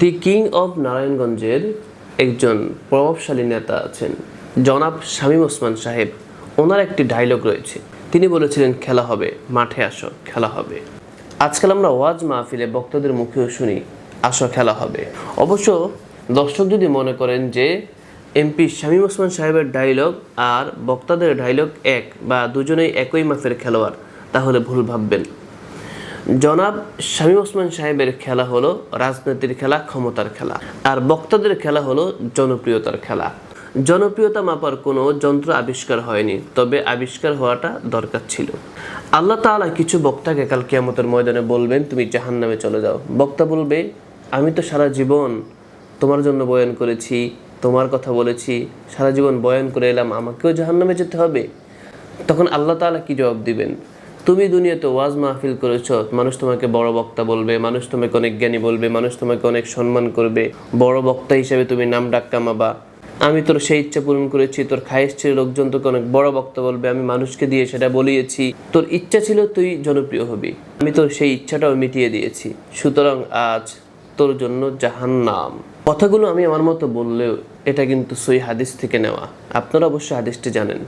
The king of নারায়ণগঞ্জের একজন প্রভাবশালী নেতা আছেন, জনাব শামীম ওসমান সাহেব। ওনার একটি ডায়লগ রয়েছে। তিনি বলেছিলেন, খেলা হবে, মাঠে আসো, খেলা হবে। আজকাল আমরা ওয়াজ মাহফিলে বক্তাদের মুখেও শুনি, আসো, খেলা হবে। অবশ্য দর্শক যদি মনে করেন যে এমপি শামীম ওসমান সাহেবের ডায়লগ আর বক্তাদের ডায়লগ এক বা দুজনেই একই মাফের খেলোয়াড়, তাহলে ভুল ভাববেন। জনাব শামীম ওসমান সাহেবের খেলা হলো রাজনীতির খেলা, ক্ষমতার খেলা। আর বক্তাদের খেলা হলো জনপ্রিয়তার খেলা। জনপ্রিয়তা মাপার কোনো যন্ত্র আবিষ্কার হয়নি, তবে আবিষ্কার হওয়াটা দরকার ছিল। আল্লাহ তাআলা কিছু বক্তাকে কাল কিয়ামতের ময়দানে বলবেন, তুমি জাহান নামে চলে যাও। বক্তা বলবে, আমি তো সারা জীবন তোমার জন্য বয়ান করেছি, তোমার কথা বলেছি, সারা জীবন বয়ান করে এলাম, আমাকেও জাহান নামে যেতে হবে? তখন আল্লাহ তাআলা কি জবাব দিবেন? তুমি দুনিয়াতে ওয়াজ মাহফিল করেছ, মানুষ তোমাকে বড় বক্তা বলবে, মানুষ তোমাকে অনেক জ্ঞানী বলবে, মানুষ তোমাকে অনেক সম্মান করবে, বড় বক্তা হিসেবে তুমি নাম ডাক কামাবা আমি তোর সেই ইচ্ছা পূরণ করেছি, তোর খায়েশ ছিল লোকজন তোকে অনেক বড় বক্তা বলবে, আমি মানুষকে দিয়ে সেটা বলিয়েছি। তোর ইচ্ছা ছিল তুই জনপ্রিয় হবি, আমি তোর সেই ইচ্ছাটাও মিটিয়ে দিয়েছি। সুতরাং আজ তোর জন্য জাহান নাম কথাগুলো আমি আমার মতো বললেও এটা কিন্তু সই হাদিস থেকে নেওয়া। আপনারা অবশ্যই হাদিসটি জানেন।